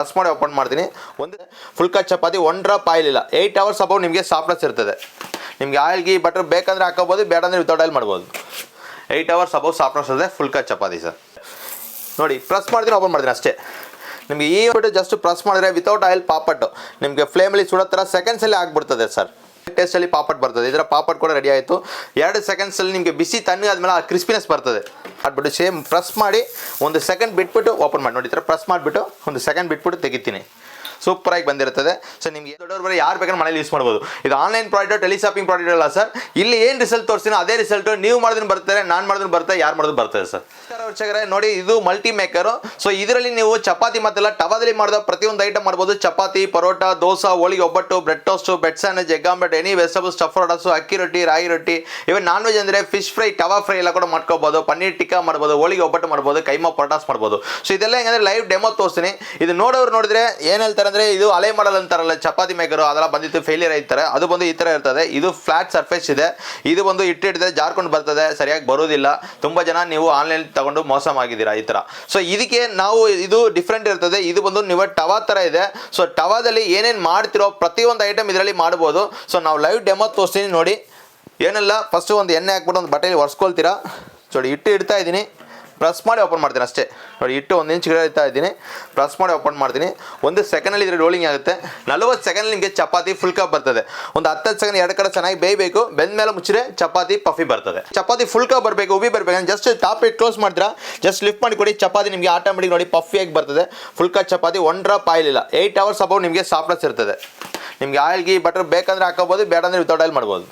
Press ಮಾಡಿ open ಮಾಡ್ತೀನಿ. ಒಂದು full cut chapati one drop oil ಇಲ್ಲ. ಏಯ್ಟ್ ಅವರ್ಸ್ ಅಬೌವ್ ನಿಮಗೆ ಸಾಫ್ಟ್ನೆಸ್ ಇರ್ತದೆ. ನಿಮಗೆ ಆಯಿಲ್ ಗೀ ಬಟರ್ ಬೇಕಂದ್ರೆ ಹಾಕೋಬೋದು ಬೇಡ ಅಂದರೆ ವಿತೌಟ್ ಆಯಿಲ್ ಮಾಡ್ಬೋದು. ಏಯ್ಟ್ ಅವರ್ಸ್ ಅಬೌವ್ ಸಾಫ್ಟ್ನೆಸ್ ಇರ್ತದೆ ಫುಲ್ ಕಟ್ ಚಪಾತಿ ಸರ್. ನೋಡಿ ಪ್ರೆಸ್ ಮಾಡಿದ್ರೆ ಓಪನ್ ಮಾಡ್ತೀನಿ ಅಷ್ಟೇ. ನಿಮಗೆ ಈ ಬಿಟ್ಟು ಜಸ್ಟ್ ಪ್ರೆಸ್ ಮಾಡಿದ್ರೆ ವಿತೌಟ್ ಆಯಿಲ್ ಪಾಪಟ್ಟು. ನಿಮಗೆ ಫ್ಲೇಮಲ್ಲಿ ಸುಡೋ ಥರ ಸೆಕೆಂಡ್ಸಲ್ಲಿ ಆಗಿಬಿಡ್ತದೆ ಸರ್. ಟೇಸ್ಟಲ್ಲಿ ಪಾಪಟ್ ಬರ್ತದೆ. ಇದರ ಪಾಪಟ್ ಕೂಡ ರೆಡಿ ಆಯಿತು. ಎರಡು ಸೆಕೆಂಡ್ಸಲ್ಲಿ ನಿಮಗೆ ಬಿಸಿ ತಣ್ಣಗಾದ್ಮೇಲೆ ಆ ಕ್ರಿಸ್ಪಿನೆಸ್ ಬರ್ತದೆ. ಮಾಡ್ಬಿಟ್ಟು ಸೇಮ್ ಪ್ರೆಸ್ ಮಾಡಿ ಒಂದು ಸೆಕೆಂಡ್ ಬಿಟ್ಬಿಟ್ಟು ಓಪನ್ ಮಾಡಿ. ನೋಡಿ ಥರ ಪ್ರೆಸ್ ಮಾಡಿಬಿಟ್ಟು ಒಂದು ಸೆಕೆಂಡ್ ಬಿಟ್ಬಿಟ್ಟು ತೆಗಿತೀನಿ. ಸೂಪರಾಗಿ ಬಂದಿರುತ್ತದೆ. ಸೊ ನಿಮಗೆ ದೊಡ್ಡವ್ರು ಬರೀ ಯಾರು ಬೇಕಾದ್ರೆ ಮನೇಲಿ ಯೂಸ್ ಮಾಡ್ಬೋದು. ಇದು ಆನ್ಲೈನ್ ಪ್ರಾಡಕ್ಟ್ ಟೆಲಿಶಾಪಿಂಗ್ ಪ್ರಾಡಕ್ಟ್ ಅಲ್ಲ ಸರ್ ಇಲ್ಲಿ ಏನು ರಿಸಲ್ಟ್ ತೋರಿಸ್ತೀನಿ ಅದೇ ರಿಸಲ್ಟ್ ನೀವು ಮಾಡಿದ್ರು ಬರ್ತಾರೆ ನಾನು ಮಾಡಿದ್ರು ಬರ್ತಾ ಯಾರು ಮಾಡಿದ್ರು ಬರ್ತದೆ ಸರ್ ವೀಕ್ಷಕರೇ, ನೋಡಿ ಇದು ಮಲ್ಟಿ ಮೇಕರು ಸೊ ಇದರಲ್ಲಿ ನೀವು ಚಪಾತಿ ಮತ್ತೆಲ್ಲ ಟವಾದಲ್ಲಿ ಮಾಡಿದ ಪ್ರತಿಯೊಂದು ಐಟಮ್ ಮಾಡ್ಬೋದು. Chapati, paratha, dosa, holige, obbattu bread toast bread sandwich egg omelette any vegetables stuff ರೊಡಸು akki roti, ragi roti even non veg ಅಂದರೆ ಫಿಶ್ ಫ್ರೈ ಟವಾ ಫ್ರೈ ಎಲ್ಲ ಕೂಡ ಮಾಡ್ಕೋಬೋದು. ಪನ್ನೀರ್ ಟಿಕ್ಕಾ ಮಾಡ್ಬೋದು, ಹೋಳಿಗೆ ಒಬ್ಬಟ್ಟು ಮಾಡ್ಬೋದು, ಕೈಮಾ ಪರೋಟಾಸ್ ಮಾಡ್ಬೋದು. ಸೊ ಇದೆಲ್ಲ ಹೆಂಗಂದ್ರೆ ಲೈವ್ ಡೆಮೋ ತೋರಿಸ್ತೀನಿ. ಇದು ನೋಡೋರು ನೋಡಿದ್ರೆ ಏನ್ ಹೇಳ್ತಾರೆ ಅಂದರೆ ಇದು ಅಲೆ ಮಾಡಲ್ ಅಂತಾರಲ್ಲ, ಚಪಾತಿ ಮೇಕರು ಅದೆಲ್ಲ ಬಂದಿತ್ತು ಫೇಲಿಯರ್ ಆಯ್ತಾರೆ ಅದು ಬಂದು ಈ ಥರ ಇರ್ತದೆ. ಇದು ಫ್ಲಾಟ್ ಸರ್ಫೇಸ್ ಇದೆ. ಇದು ಬಂದು ಇಟ್ಟಿಟ್ಟಿದೆ ಜಾರ್ಕೊಂಡು ಬರ್ತದೆ, ಸರಿಯಾಗಿ ಬರೋದಿಲ್ಲ. ತುಂಬ ಜನ ನೀವು ಆನ್ಲೈನ್ ತಗೊಂಡು ಮೋಸ ಆಗಿದ್ದೀರಾ ಈ ಥರ ಸೊ ಇದಕ್ಕೆ ನಾವು ಇದು ಡಿಫ್ರೆಂಟ್ ಇರ್ತದೆ. ಇದು ಬಂದು ನೀವು ಟವಾ ಥರ ಇದೆ. ಸೊ ಟವಾದಲ್ಲಿ ಏನೇನು ಮಾಡ್ತಿರೋ ಪ್ರತಿಯೊಂದು ಐಟಮ್ ಇದರಲ್ಲಿ ಮಾಡ್ಬೋದು. ಸೊ ನಾವು ಲೈವ್ ಡೆಮೋ ತೋರಿಸ್ತೀನಿ ನೋಡಿ. ಏನೆಲ್ಲ ಫಸ್ಟು ಒಂದು ಎಣ್ಣೆ ಹಾಕ್ಬಿಟ್ಟು ಒಂದು ಬಟ್ಟೆಲಿ ಒರೆಸ್ಕೊಳ್ತೀರಾ? ನೋಡಿ ಇಟ್ಟು ಇಡ್ತಾ ಇದ್ದೀನಿ. ಪ್ರೆಸ್ ಮಾಡಿ ಓಪನ್ ಮಾಡ್ತೀನಿ ಅಷ್ಟೇ. ನೋಡಿ ಇಟ್ಟು ಒಂದು ಇಂಚ್ ಗಿಡ ಇಡ್ತಾ ಇದ್ದೀನಿ. ಪ್ರೆಸ್ ಮಾಡಿ ಓಪನ್ ಮಾಡ್ತೀನಿ. ಒಂದು ಸೆಕೆಂಡಲ್ಲಿ ಇದ್ರೆ ರೋಲಿಂಗ್ ಆಗುತ್ತೆ. ನಲವತ್ತು ಸೆಕೆಂಡ್ ನಿಮಗೆ ಚಪಾತಿ ಫುಲ್ ಕಪ್ ಬರ್ತದೆ. ಒಂದು ಹತ್ತತ್ತು ಸೆಕೆಂಡ್ ಎರಡು ಕಡೆ ಚೆನ್ನಾಗಿ ಬೇಯಬೇಕು. ಬೆಂದ ಮೇಲೆ ಮುಚ್ಚಿದ್ರೆ ಚಪಾತಿ ಪಫಿ ಬರ್ತದೆ. ಚಪಾತಿ ಫುಲ್ ಕಪ್ ಬರಬೇಕು ಉಬಿ ಬರಬೇಕು. ಜಸ್ಟ್ ಟಾಪ್ ಇಟ್ಟು ಕ್ಲೋಸ್ ಮಾಡ್ತೀರಾ? ಜಸ್ಟ್ ಲಿಫ್ಟ್ ಮಾಡಿ ಕೊಡಿ. ಚಪಾತಿ ನಿಮಗೆ ಆಟೋಮೆಟಿಕ್ ನೋಡಿ ಪಫಿಯಾಗಿ ಬರ್ತದೆ. Full cup chapati one drop oil ಇಲ್ಲ. ಏಯ್ಟ್ ಅವರ್ಸ್ ಅಬೌವ್ ನಿಮಗೆ ಸಾಫ್ಟ್ನೆಸ್ ಇರ್ತದೆ. ನಿಮಗೆ ಆಯಿಲ್ ಗೀ ಬಟರ್ ಬೇಕಂದ್ರೆ ಹಾಕೋಬೋದು ಬೇಡ ಅಂದರೆ ವಿತೌಟ್ ಆಯಿಲ್ ಮಾಡ್ಬೋದು.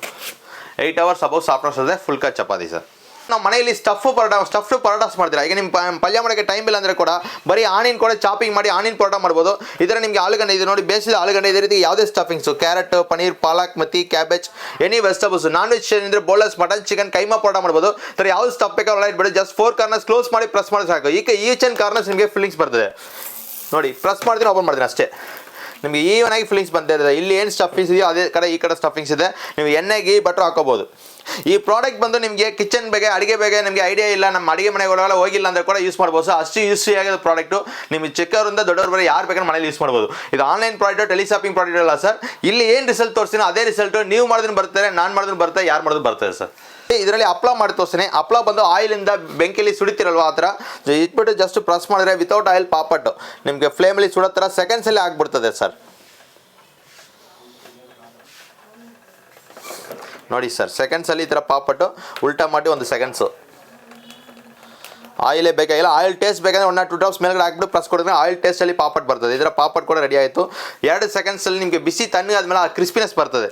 ಏಯ್ಟ್ ಅವರ್ಸ್ ಅಬೌವ್ ಸಾಫ್ಟ್ನೆಸ್ ಇದೆ ಫುಲ್ ಕಪ್ ಚಪಾತಿ ಸರ್. ನಾವು ಮನೆಯಲ್ಲಿ ಸ್ಟಫ್ ಪರೋಟ ಸ್ಟಫ್ ಪರೋಟಾಸ್ ಮಾಡ್ತೀರಾ? ಈಗ ನಿಮ್ಮ ಪಲ್ಯ ಮಾಡೋಕ್ಕೆ ಟೈಮ್ ಇಲ್ಲ ಅಂದರೆ ಕೂಡ ಬರೀ ಆನಿನ್ ಕೂಡ ಚಾಪಿಂಗ್ ಮಾಡಿ ಆನಿನ್ ಪರೋಟ ಮಾಡ್ಬೋದು. ಇದರ ನಿಮಗೆ ಆಲೂಗಡ್ಡೆ ಇದೆ ನೋಡಿ ಬೇಸಿದ ಆಲೂಗಡ್ಡೆ ಇದೇ ರೀತಿ ಯಾವುದೇ ಸ್ಟಫಿಂಗ್ಸು ಕ್ಯಾರೆಟ್ ಪನೀರ್ ಪಾಲಕ್, ಮತ್ತಿ cabbage any vegetables non veg ಅಂದರೆ ಬೋಲಸ್ ಮಟನ್ ಚಿಕನ್ ಕೈಮಾ ಪರೋಟ ಮಾಡ್ಬೋದು. ಥರ ಯಾವ್ದು ಸ್ಟಫ್ ಬೇಕಾದ್ರೆ ಇಟ್ಬಿಡಿ ಜಸ್ಟ್ ಫೋರ್ ಕಾರ್ನರ್ಸ್ ಕ್ಲೋಸ್ ಮಾಡಿ ಪ್ರೆಸ್ ಮಾಡಿ ಸಾಕು. ಈಗ ಈಚ್ ಆ್ಯಂಡ್ ಕಾರ್ನರ್ಸ್ ನಿಮಗೆ ಫಿಲ್ಲಿಂಗ್ಸ್ ಬರ್ತದೆ. ನೋಡಿ ಪ್ರೆಸ್ ಮಾಡ್ತೀನಿ ಓಪನ್ ಮಾಡ್ತೀನಿ ಅಷ್ಟೇ. ನಿಮಗೆ ಈವನ್ ಆಗಿ ಫಿಲ್ಲಿಂಗ್ಸ್ ಬಂದಿರ್ತದೆ ಇಲ್ಲಿ ಏನು ಸ್ಟಫಿಂಗ್ಸ್ ಇದೆಯೋ ಅದೇ ಕಡೆ ಈ ಕಡೆ ಸ್ಟಫಿಂಗ್ಸ್ ಇದೆ. ನೀವು ಎಣ್ಣೆಗೆ ಬಟ್ರು ಹಾಕೋಬೋದು. ಈ ಪ್ರಾಡಕ್ಟ್ ಬಂದು ನಿಮಗೆ ಕಿಚನ್ ಬಗ್ಗೆ ಅಡುಗೆ ಬಗ್ಗೆ ನಿಮಗೆ ಐಡಿಯಾ ಇಲ್ಲ, ನಮ್ಮ ಅಡುಗೆ ಮನೆಗೆ ಹೋಗಿಲ್ಲ ಅಂದರೆ ಕೂಡ ಯೂಸ್ ಮಾಡ್ಬೋದು. ಅಷ್ಟು ಯೂಸ್ ಆಗಿರೋ ಪ್ರಾಡಕ್ಟು ನಿಮಗೆ ಚಿಕ್ಕವರಿಂದ ದೊಡ್ಡವ್ರ ಯಾರು ಬೇಕಾದ್ರೆ ಮನೇಲಿ ಯೂಸ್ ಮಾಡ್ಬೋದು. ಇದು ಆನ್ಲೈನ್ ಪ್ರಾಡಕ್ಟ್ ಟೆಲಿಶಾಪಿಂಗ್ ಪ್ರಾಡಕ್ಟ್ ಅಲ್ಲ ಸರ್ ಇಲ್ಲಿ ಏನು ರಿಸಲ್ಟ್ ತೋರಿಸ್ತೀನಿ ಅದೇ ರಿಸಲ್ಟ್ ನೀವು ಮಾಡಿದ್ರು ಬರ್ತಾರೆ ನಾನು ಮಾಡಿದ್ರು ಬರ್ತಾರೆ ಯಾರು ಮಾಡಿದ್ರು ಬರ್ತದೆ ಸರ್ ಇದರಲ್ಲಿ ಅಪ್ಲಾ ಮಾಡಿ ತೋರಿಸ್ತೀನಿ. ಅಪ್ಲಾ ಬಂದು ಆಯಿಲಿಂದ ಬೆಂಕಿಲಿ ಸುಡಿತಿರಲ್ವ ಆ ಥರ? ಇಟ್ಬಿಟ್ಟು ಜಸ್ಟ್ ಪ್ರೆಸ್ ಮಾಡಿದ್ರೆ ವಿತೌಟ್ ಆಯಿಲ್ ಪಾಪಟ್ಟು ನಿಮಗೆ ಫ್ಲೇಮಲ್ಲಿ ಸುಡೋ ಥರ ಸೆಕೆಂಡ್ಸಲ್ಲಿ ಆಗಿಬಿಡ್ತದೆ ಸರ್ ನೋಡಿ ಸರ್ ಸೆಕೆಂಡ್ಸಲ್ಲಿ ಈ ಥರ ಪಾಪಟ್ಟು ಉಲ್ಟಾ ಮಾಡಿ ಒಂದು ಸೆಕೆಂಡ್ಸು ಆಯಿಲೇ ಬೇಕಾಗಿಲ್ಲ ಆಯಿಲ್ ಟೇಸ್ಟ್ ಬೇಕಂದ್ರೆ ಒನ್ ಟು ಡ್ರಾಪ್ಸ್ ಮೇಲ್ಗಡೆ ಹಾಕ್ಬಿಟ್ಟು ಪ್ರೆಸ್ ಕೊಡಿದ್ರೆ ಆಯಿಲ್ ಟೇಸ್ಟಲ್ಲಿ ಪಾಪಟ್ ಬರ್ತದೆ. ಇದರ ಪಾಪಟ್ ಕೂಡ ರೆಡಿ ಆಯಿತು. ಎರಡು ಸೆಕೆಂಡ್ಸಲ್ಲಿ ನಿಮಗೆ ಬಿಸಿ ತಣ್ಣಗಾದ್ಮೇಲೆ ಆ ಕ್ರಿಸ್ಪಿನೆಸ್ ಬರ್ತದೆ.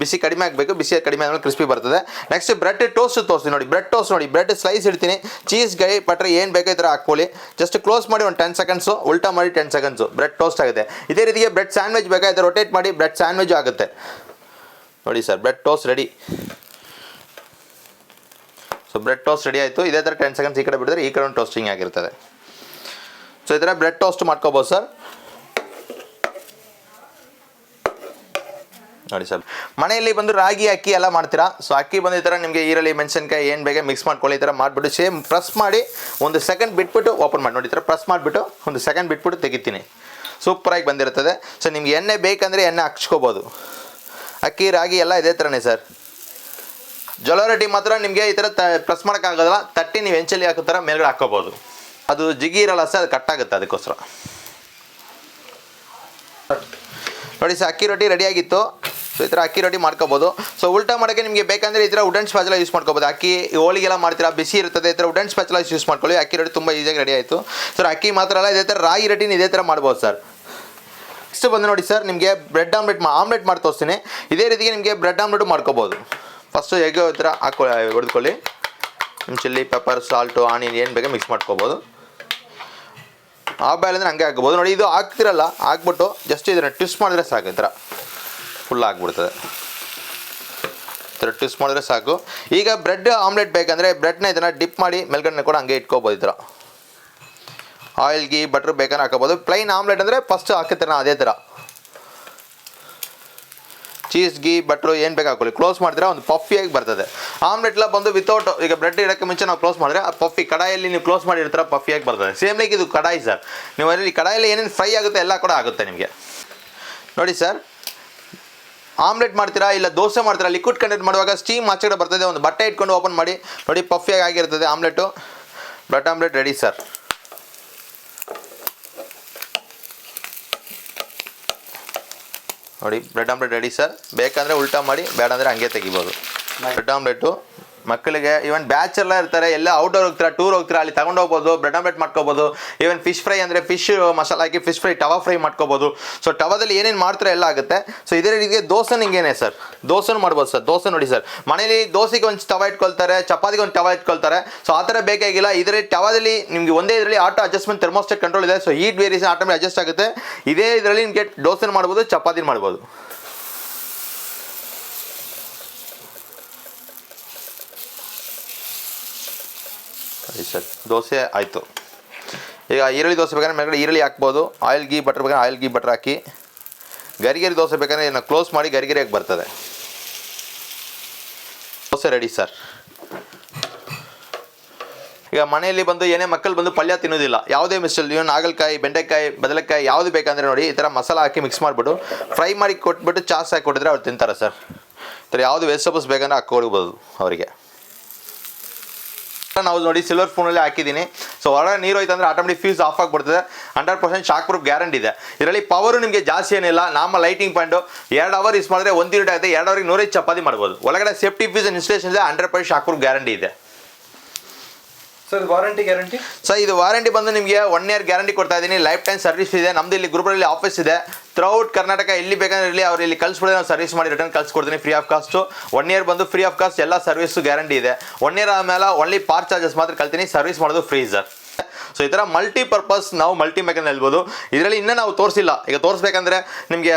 ಬಿಸಿ ಕಡಿಮೆ ಆಗಬೇಕು, ಬಿಸಿ ಕಡಿಮೆ ಆದಮೇಲೆ ಕ್ರಿಸ್ಪಿ ಬರ್ತದೆ. ನೆಕ್ಸ್ಟ್ ಬ್ರೆಡ್ ಟೋಸ್ಟ್ ತೋರಿಸ್ತೀನಿ ನೋಡಿ ಬ್ರೆಡ್ ಟೋಸ್ಟ್ ನೋಡಿ ಬ್ರೆಡ್ ಸ್ಲೈಸ್ ಇಡ್ತೀನಿ. ಚೀಸ್ ಗೈ ಬಟ್ರೆ ಏನು ಬೇಕು ಈ ಥರ ಹಾಕ್ಕೊಳ್ಳಿ. ಜಸ್ಟ್ ಕ್ಲೋಸ್ ಮಾಡಿ ಒಂದು ಟೆನ್ ಸೆಕೆಂಡ್ಸು ಉಲ್ಟಾ ಮಾಡಿ ಟೆನ್ ಸೆಕೆಂಡ್ಸು ಬ್ರೆಡ್ ಟೋಸ್ಟ್ ಆಗುತ್ತೆ. ಇದೇ ರೀತಿಗೆ ಬ್ರೆಡ್ ಸ್ಯಾಂಡ್ವಿಚ್ ಬೇಕಾದ್ರೆ ರೊಟೇಟ್ ಮಾಡಿ ಬ್ರೆಡ್ ಸ್ಯಾಂಡ್ವಿಚ್ ಆಗುತ್ತೆ. ನೋಡಿ sir bread toast ready so bread toast ready ಆಯಿತು. ಇದೇ ಥರ ಟೆನ್ ಸೆಕೆಂಡ್ಸ್ ಈ ಕಡೆ ಬಿಡಿದ್ರೆ ಈ ಕಡೆ ಒಂದು ಟೋಸ್ಟಿಂಗ್ ಆಗಿರ್ತದೆ. ಸೊ ಈ ಥರ ಬ್ರೆಡ್ ಟೋಸ್ಟ್ ಮಾಡ್ಕೋಬೋದು ಸರ್. ನೋಡಿ ಸರ್, ಮನೆಯಲ್ಲಿ ಬಂದು ರಾಗಿ, ಅಕ್ಕಿ ಎಲ್ಲ ಮಾಡ್ತೀರಾ? ಸೊ ಅಕ್ಕಿ ಬಂದು ಈ ಥರ ನಿಮಗೆ ಈರುಳ್ಳಿ, ಮೆಣಸಿನ್ಕಾಯಿ, ಏನು ಬೇಗ ಮಿಕ್ಸ್ ಮಾಡ್ಕೊಳ್ಳಿ, ಈ ಥರ ಮಾಡಿಬಿಟ್ಟು ಸೇಮ್ ಪ್ರೆಸ್ ಮಾಡಿ ಒಂದು ಸೆಕೆಂಡ್ ಬಿಟ್ಬಿಟ್ಟು ಓಪನ್ ಮಾಡಿ. ನೋಡಿ, ಈ ಥರ ಪ್ರೆಸ್ ಮಾಡಿಬಿಟ್ಟು ಒಂದು ಸೆಕೆಂಡ್ ಬಿಟ್ಬಿಟ್ಟು ತೆಗಿತೀನಿ. ಸೂಪರಾಗಿ ಬಂದಿರ್ತದೆ ಸೊ ನಿಮ್ಗೆ ಎಣ್ಣೆ ಬೇಕಂದರೆ ಎಣ್ಣೆ ಹಚ್ಕೋಬೋದು. ಅಕ್ಕಿ, ರಾಗಿ ಎಲ್ಲ ಇದೇ ಥರನೇ ಸರ್. ಜೊಲೋ ರೊಟ್ಟಿ ಮಾತ್ರ ನಿಮಗೆ ಈ ಥರ ತ ಪ್ರೆಸ್ ಮಾಡೋಕ್ಕಾಗೋದಿಲ್ಲ ತಟ್ಟಿ ನೀವು ಹೆಂಚಲ್ಲಿ ಹಾಕೋ ಥರ ಮೇಲ್ಗಡೆ ಹಾಕೋಬೋದು. ಅದು ಜಿಗಿ ಇರಲ್ಲ ಸರ್, ಅದು ಕಟ್ಟಾಗುತ್ತೆ ಅದಕ್ಕೋಸ್ಕರ. ನೋಡಿ ಸರ್, ಅಕ್ಕಿ ರೊಟ್ಟಿ ರೆಡಿ ಆಗಿತ್ತು. ಸೊ ಈ ಥರ ಅಕ್ಕಿ ರೊಟ್ಟಿ ಮಾಡ್ಕೋಬೋದು. ಸೊ ಉಲ್ಟಾ ಮಾಡೋಕ್ಕೆ ನಿಮಗೆ ಬೇಕಂದರೆ ಈ ಥರ ವುಡನ್ ಸ್ಪಾಚಲ ಯೂಸ್ ಮಾಡ್ಕೋಬೋದು. ಅಕ್ಕಿ, ಹೋಳಿಗೆಲ್ಲ ಮಾಡ್ತೀರಾ, ಬಿಸಿ ಇರ್ತದೆ ಈ ಥರ ವುಡನ್ ಸ್ಪಾಚಲ ಯೂಸ್ ಮಾಡ್ಕೊಳ್ಳಿ. ಅಕ್ಕಿ ರೊಟ್ಟಿ ತುಂಬ ಈಸಿಯಾಗಿ ರೆಡಿ ಆಯಿತು. ಸರ್ ಅಕ್ಕಿ ಮಾತ್ರ ಅಲ್ಲ, ಇದೇ ಥರ ರಾಗಿ ರೊಟ್ಟಿನ ಇದೇ ಥರ ಮಾಡ್ಬೋದು ಸರ್. ನೆಕ್ಸ್ಟ್ ಬಂದು ನೋಡಿ ಸರ್ ನಿಮಗೆ ಬ್ರೆಡ್ ಆಮ್ಲೆಟ್ ಆಮ್ಲೆಟ್ ಮಾಡಿ ತೋರಿಸ್ತೀನಿ. ಇದೇ ರೀತಿಗೆ ನಿಮಗೆ ಬ್ರೆಡ್ ಆಮ್ಲೆಟ್ ಮಾಡ್ಕೋಬೋದು. ಫಸ್ಟು ಎಗ್ ಥರ ಹಾಕೊ ಹೊಡೆದುಕೊಳ್ಳಿ. ನಿಮ್ಮ ಚಿಲ್ಲಿ ಪೆಪ್ಪರ್ ಸಾಲ್ಟು ಆನಿಯನ್ ಏನು ಬೇಕೋ ಮಿಕ್ಸ್ ಮಾಡ್ಕೋಬೋದು. ಆ ಅಂದರೆ ಹಂಗೆ ಹಾಕ್ಬೋದು. ನೋಡಿ, ಇದು ಹಾಕ್ತಿರಲ್ಲ, ಹಾಕ್ಬಿಟ್ಟು ಜಸ್ಟ್ ಇದನ್ನು ಟ್ವಿಸ್ಟ್ ಮಾಡಿದ್ರೆ ಸಾಕು ಈ ಥರ. ಫುಲ್ ಆಗಿಬಿಡ್ತದೆ. ಈ ಥರ ಟ್ವಿಸ್ಟ್ ಮಾಡಿದ್ರೆ ಸಾಕು. ಈಗ ಬ್ರೆಡ್ ಆಮ್ಲೆಟ್ ಬೇಕಂದರೆ ಬ್ರೆಡ್ನ ಇದನ್ನು ಡಿಪ್ ಮಾಡಿ ಮೇಲ್ಗಡೆ ಕೂಡ ಹಂಗೆ ಇಟ್ಕೋಬೋದು ಈ ಥರ. ಆಯಿಲ್ ಗೀ ಬಟ್ರ್ ಬೇಕಾದ್ರೆ ಹಾಕೋಬೋದು. ಪ್ಲೈನ್ ಆಮ್ಲೆಟ್ ಅಂದರೆ ಫಸ್ಟ್ ಹಾಕಿರ್ತಾರೆ ಅದೇ ಥರ ಚೀಸ್ ಗೀ ಬಟ್ರು ಏನು ಬೇಕು ಹಾಕೊಳ್ಳಿ. ಕ್ಲೋಸ್ ಮಾಡಿದ್ರೆ ಒಂದು ಪಫಿಯಾಗಿ ಬರ್ತದೆ. ಆಮ್ಲೆಟ್ಲ ಬಂದು ವಿತೌಟ್ ಈಗ ಬ್ರೆಡ್ ಇಡೋಕ್ಕೆ ಮುಂಚೆ ನಾವು ಕ್ಲೋಸ್ ಮಾಡಿದ್ರೆ ಆ ಪಫಿ ಕಡಾಯಲ್ಲಿ ನೀವು ಕ್ಲೋಸ್ ಮಾಡಿರ್ತೀರ ಪಫಿಯಾಗಿ ಬರ್ತದೆ. ಸೇಮ್ ಲೈಕ್ ಇದು ಕಡಾಯಿ ಸರ್ ನೀವು ಅದರಲ್ಲಿ ಕಡಾಯಲ್ಲಿ ಏನೇನು ಫ್ರೈ ಆಗುತ್ತೆ ಎಲ್ಲ ಕೂಡ ಆಗುತ್ತೆ ನಿಮಗೆ. ನೋಡಿ ಸರ್ ಆಮ್ಲೆಟ್ ಮಾಡ್ತೀರಾ, ಇಲ್ಲ ದೋಸೆ ಮಾಡ್ತೀರಾ ಲಿಕ್ವಿಡ್ ಕಂಟೆಂಟ್ ಮಾಡುವಾಗ ಸ್ಟೀಮ್ ಆಚೆ ಕಡೆ ಬರ್ತದೆ, ಒಂದು ಬಟ್ಟೆ ಇಟ್ಕೊಂಡು ಓಪನ್ ಮಾಡಿ. ನೋಡಿ ಪಫಿಯಾಗಿ ಆಗಿರ್ತದೆ omelette bread omelette ready sir ನೋಡಿ ಬ್ರೆಡ್ ಆಮ್ಲೆಟ್ ರೆಡಿ ಸರ್ ಬೇಕಂದರೆ ಉಲ್ಟಾ ಮಾಡಿ ಬೇಡ ಅಂದರೆ ಹಂಗೆ ತೆಗಿಬೋದು. ಬ್ರೆಡ್ ಆಮ್ಲೆಟು ಮಕ್ಕಳಿಗೆ ಈವನ್ ಬ್ಯಾಚ್ ಎಲ್ಲ ಇರ್ತಾರೆ, ಎಲ್ಲ ಔಟ್ಡೋರ್ ಹೋಗ್ತಾರೆ ಟೂರ್ ಹೋಗ್ತಾರೆ, ಅಲ್ಲಿ ತಗೊಂಡು ಹೋಗ್ಬೋದು ಬ್ರೆಡ್ ಆಮ್ಲೆಟ್ ಮಾಡ್ಕೋಬೋದು ಈವನ್ ಫಿಶ್ ಫ್ರೈ ಅಂದರೆ ಫಿಶ್ ಮಸಾಲ ಹಾಕಿ ಫಿಶ್ ಫ್ರೈ ಟವಾ ಫ್ರೈ ಮಾಡ್ಕೋಬೋದು. ಸೊ ಟವಾದಲ್ಲಿ ಏನೇನು ಮಾಡ್ತಾರೆ ಎಲ್ಲ ಆಗುತ್ತೆ. ಸೊ ಇದೇ ರೀತಿಗೆ ದೋಸೆ ಹಿಂಗೇನೆ ಸರ್ ದೋಸೆನು ಮಾಡ್ಬೋದು ಸರ್ ದೋಸೆ ನೋಡಿ ಸರ್ ಮನೇಲಿ ದೋಸೆಗೆ ಒಂದು ತವ ಇಟ್ಕೊಳ್ತಾರೆ, ಚಪಾತಿಗೆ ಒಂದು ಟವಾ ಇಟ್ಕೊಳ್ತಾರೆ. ಸೊ ಆ ಥರ ಬೇಕಾಗಿಲ್ಲ ಇದರಲ್ಲಿ ಟವಾದಲ್ಲಿ ನಿಮಗೆ ಒಂದೇ ಇದರಲ್ಲಿ ಆಟೋ ಅಡ್ಜಸ್ಟ್ಮೆಂಟ್ ಥರ್ಮೋಸ್ಟೇಟ್ ಕಂಟ್ರೋಲ್ ಇದೆ. So heat variation automatic adjust ಆಗುತ್ತೆ. ಇದೇ ಇದರಲ್ಲಿ ನಿಮಗೆ ದೋಸೆ ಮಾಡ್ಬೋದು ಚಪಾತಿ ಮಾಡ್ಬೋದು. ಸರಿ. ದೋಸೆ ಆಯಿತು. ಈಗ ಈರುಳ್ಳಿ ದೋಸೆ ಬೇಕಾದ್ರೆ ಮೇಲ್ಗಡೆ ಈರುಳ್ಳಿ ಹಾಕ್ಬೋದು. ಆಯಿಲ್ ಗೀ ಬಟರ್ ಬೇಕಾದ್ರೆ ಆಯಿಲ್ ಗೀ ಬಟರ್ ಹಾಕಿ. ಗರಿಗರಿ ದೋಸೆ ಬೇಕಾದ್ರೆ ಇದನ್ನು ಕ್ಲೋಸ್ ಮಾಡಿ ಗರಿಗರಿಯಾಗಿ ಬರ್ತದೆ. Dosa ready sir. ಈಗ ಮನೆಯಲ್ಲಿ ಬಂದು ಏನೇ ಮಕ್ಕಳು ಬಂದು ಪಲ್ಯ ತಿನ್ನೋದಿಲ್ಲ. ಯಾವುದೇ ಮಿಸ್ಟಲ್ ಇವನ್ ಹಾಗಲಕಾಯಿ ಬೆಂಡೆಕಾಯಿ, ಬದಲೆಕಾಯಿ ಯಾವುದು ಬೇಕಂದರೆ ನೋಡಿ ಈ ಥರ ಮಸಾಲ ಹಾಕಿ ಮಿಕ್ಸ್ ಮಾಡಿಬಿಟ್ಟು ಫ್ರೈ ಮಾಡಿ ಕೊಟ್ಬಿಟ್ಟು ಚಾಸ್ ಹಾಕಿ ಕೊಟ್ಟಿದ್ರೆ ಅವ್ರು ತಿಂತಾರೆ ಸರ್. ಈ ಥರ ಯಾವುದು ವೆಜಿಟೇಬಲ್ಸ್ ಬೇಕಂದ್ರೆ ಹಾಕ್ಕೊಳ್ಬೋದು ಅವರಿಗೆ. ನಾವು ನೋಡಿ ಸಿಲ್ವರ್ ಸ್ಪೂನಲ್ಲಿ ಹಾಕಿದ್ದೀನಿ. ಸೊ ಹೊರಗಡೆ ನೀರು ಹೋಯ್ತು ಅಂದರೆ ಆಟೋಮೆಟಿಕ್ ಫ್ಯೂಸ್ ಆಫ್ ಆಗಿಬಿಡ್ತದೆ. Hundred percent shock proof guarantee ಇದೆ. ಇದರಲ್ಲಿ ಪವರು ನಿಮಗೆ ಜಾಸ್ತಿ ಏನಿಲ್ಲ. ನಮ್ಮ ಲೈಟಿಂಗ್ ಪಾಯಿಂಟು ಎರಡು ಅವರ್ ಯೂಸ್ ಮಾಡಿದ್ರೆ ಒಂದು ಯೂನಿಟ್ ಆಗುತ್ತೆ. ಎರಡು ಅವರಿಗೆ ನೂರೈದು ಚಪಾತಿ ಮಾಡ್ಬೋದು. ಒಳಗಡೆ ಸೇಫ್ಟಿ ಫ್ಯೂಸ್ ಇನ್ಸ್ಟೇಷನ್ ಇದೆ. Hundred percent shock proof guarantee ಇದೆ. ಸರ್ ಇದು ವಾರಂಟಿ ಬಂದು ನಿಮಗೆ ಒನ್ ಇಯರ್ ಗ್ಯಾರಂಟಿ ಕೊಡ್ತಾ ಇದ್ದೀನಿ ಲೈಫ್ ಟೈಮ್ ಸರ್ವಿಸ್ ಇದೆ. ನಮ್ದು ಇಲ್ಲಿ ಗ್ರೂಪ್ಗಳಲ್ಲಿ ಆಫೀಸ್ ಇದೆ. ಥ್ರೌಟ್ ಕರ್ನಾಟಕ ಎಲ್ಲಿ ಬೇಕಂದ್ರೆ ಇರಲಿ, ಅವ್ರು ಇಲ್ಲಿ ಕಳಿಸ್ಬಿಡಿ ನಾವು ಸರ್ವಿಸ್ ಮಾಡಿ return ಕಳ್ಸಿಕೊಡ್ತೀನಿ free of cost one year ಬಂದು ಫ್ರೀ ಆಫ್ ಕಾಸ್ಟ್ ಎಲ್ಲ ಸರ್ವಿಸ್ ಗ್ಯಾರಂಟಿ ಇದೆ. ಒನ್ ಇಯರ್ ಆದಮೇಲೆ ಒನ್ಲಿ ಪಾರ್ಟ್ ಚಾರ್ಜಸ್ ಮಾತ್ರ ಕಳ್ತೀನಿ. ಸರ್ವಿಸ್ ಮಾಡೋದು ಫ್ರೀ ಸರ್ ಸೊ ಈ ಥರ ಮಲ್ಟಿ ಪರ್ಪಸ್ ನಾವು ಮಲ್ಟಿ ಮೇಕ್ ಅಂತ ಹೇಳ್ಬೋದು ಇದರಲ್ಲಿ ಇನ್ನೂ ನಾವು ತೋರಿಸಿಲ್ಲ. ಈಗ ತೋರಿಸ್ಬೇಕಂದ್ರೆ ನಿಮಗೆ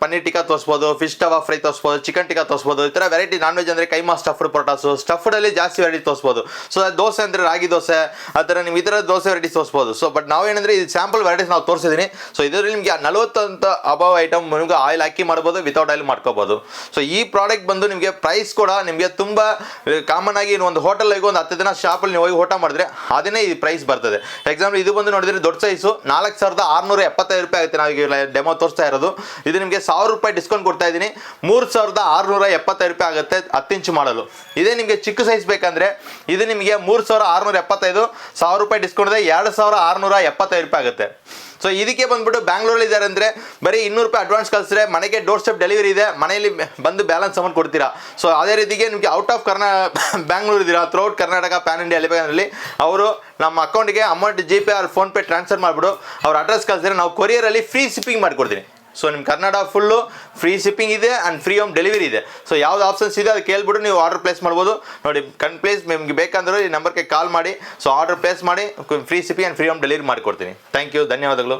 ಪನ್ನೀರ್ ಟಿಕ್ಕಾ ತೋರಿಸ್ಬೋದು ಫಿಶ್ ಟವಾ ಫ್ರೈ ತೋರಿಸ್ಬೋದು ಚಿಕನ್ ಟಿಕ್ಕಾ ತೋರಿಸ್ಬೋದು, ಈ ಥರ ವೆರೈಟಿ ನಾನ್ ವೆಜ್ ಅಂದರೆ ಕೈಮಾ ಸ್ಟಫ್ಡ್ ಪೊಟಾಸು ಸ್ಟಫ್ಡಲ್ಲಿ ಜಾಸ್ತಿ ವೆರೈಟಿ ತೋರಿಸ್ಬೋದು. ಸೊ ದೋಸೆ ಅಂದರೆ ರಾಗಿ ದೋಸೆ, ಆ ಥರ ನೀವು ಈ ಥರ ದೋಸೆ ವೆರೈಟಿ ತೋರಿಸ್ಬೋದು. ಸೊ ಬಟ್ ನಾವೇನಂದರೆ ಇದು ಸ್ಯಾಂಪಲ್ ವೆರೈಟೀಸ್ ನಾವು ತೋರಿಸಿದ್ದೀನಿ ಸೊ ಇದರಲ್ಲಿ ನಿಮಗೆ ನಲವತ್ತಂತ ಅಬವ್ ಐಟಮ್ ನಿಮಗೆ ಆಯಿಲ್ ಹಾಕಿ ಮಾಡ್ಬೋದು ವಿತೌಟ್ ಆಯಿಲ್ ಮಾಡ್ಕೋಬೋದು. ಸೊ ಈ ಪ್ರಾಡಕ್ಟ್ ಬಂದು ನಿಮಗೆ ಪ್ರೈಸ್ ಕೂಡ ನಿಮಗೆ ತುಂಬ ಕಾಮನ್ ಆಗಿ ಒಂದು ಹೋಟೆಲ್ಗೆ ಒಂದು ಹತ್ತು ದಿನ ಶಾಪಲ್ಲಿ ನೀವು ಹೋಗಿ ಊಟ ಮಾಡಿದ್ರೆ, ಅದನ್ನೇ ಈ ಪ್ರೈಸ್ ಬರ್ತದೆ. ಎಕ್ಸಾಂಪಲ್ ಇದು ಬಂದು ನೋಡಿದ್ರೆ ದೊಡ್ಡ ಸೈಜು ನಾಲ್ಕು ಸಾವಿರದ ಆರುನೂರ ಎಪ್ಪತ್ತೈದು ರೂಪಾಯಿ ಆಗುತ್ತೆ. ನಾವು ಈಗ ಡೆಮೋ ತೋರಿಸ್ತಾ ಇರೋದು. ಇದು ನಿಮಗೆ ಸಾವಿರ ರೂಪಾಯಿ ಡಿಸ್ಕೌಂಟ್ ಕೊಡ್ತಾ ಇದ್ದೀನಿ. ಮೂರು ಸಾವಿರದ ಆರುನೂರ ಎಪ್ಪತ್ತೈದು ರೂಪಾಯಿ ಆಗುತ್ತೆ ಹತ್ತು ಇಂಚು ಮಾಡಲು. ಇದೇ ನಿಮಗೆ ಚಿಕ್ಕ ಸೈಜ್ ಬೇಕಂದ್ರೆ, ಇದು ನಿಮಗೆ ಮೂರು ಸಾವಿರ ಆರುನೂರ ಎಪ್ಪತ್ತೈದು, ಸಾವಿರ ರೂಪಾಯಿ ಡಿಸ್ಕೌಂಟ್ ಇದೆ, ಎರಡು ಸಾವಿರ ಆರುನೂರ ಎಪ್ಪತ್ತೈದು ರೂಪಾಯಿ ಆಗುತ್ತೆ. ಸೊ ಇದಕ್ಕೆ ಬಂದ್ಬಿಟ್ಟು ಬ್ಯಾಂಗ್ಳೂರಲ್ಲಿ ಇದ್ದಾರೆ ಅಂದರೆ ಬರೀ ಇನ್ನೂರು ರೂಪಾಯಿ ಅಡ್ವಾನ್ಸ್ ಕಳಿಸಿದ್ರೆ ಮನೆಗೆ ಡೋರ್ ಸ್ಟೆಪ್ ಡೆಲಿವರಿ ಇದೆ, ಮನೆಯಲ್ಲಿ ಬಂದು ಬ್ಯಾಲೆನ್ಸ್ ಅಮೌಂಟ್ ಕೊಡ್ತೀರಾ? ಸೊ ಅದೇ ರೀತಿಗೆ ನಿಮಗೆ ಔಟ್ ಆಫ್ ಕರ್ನಾ, ಬ್ಯಾಂಗ್ಳೂರು ಇದ್ದೀರಾ? ಥ್ರೌಟ್ ಕರ್ನಾಟಕ ಪ್ಯಾನ್ ಇಂಡಿಯಾ ಅಲ್ಲಿ ಅವರು ನಮ್ಮ ಅಕೌಂಟಿಗೆ amount G Pay or PhonePe transfer ಮಾಡಿಬಿಡು, ಅವ್ರ ಅಡ್ರೆಸ್ ಕಳಿಸಿದ್ರೆ ನಾವು ಕೊರಿಯರಲ್ಲಿ ಫ್ರೀ ಶಿಪ್ಪಿಂಗ್ ಮಾಡಿಕೊಡ್ತೀನಿ. ಸೊ ನಿಮ್ಮ ಕರ್ನಾಟಕ ಫುಲ್ಲು ಫ್ರೀ ಶಿಪ್ಪಿಂಗ್ ಇದೆ ಆ್ಯಂಡ್ ಫ್ರೀ ಹೋಮ್ ಡೆಲಿವರಿ ಇದೆ. ಸೊ ಯಾವ್ದು ಆಪ್ಷನ್ಸ್ ಇದೆ ಅದು ಕೇಳ್ಬಿಟ್ಟು ನೀವು ಆರ್ಡರ್ ಪ್ಲೇಸ್ ಮಾಡ್ಬೋದು. ನೋಡಿ ಕನ್ ಪ್ಲೇಸ್ ನಿಮಗೆ ಬೇಕಂದ್ರೆ ಈ ನಂಬರ್ಗೆ ಕಾಲ್ ಮಾಡಿ. ಸೊ ಆರ್ಡರ್ ಪ್ಲೇಸ್ ಮಾಡಿ free shipping and free home delivery ಮಾಡಿಕೊಡ್ತೀನಿ. ಥ್ಯಾಂಕ್ ಯು ಧನ್ಯವಾದಗಳು.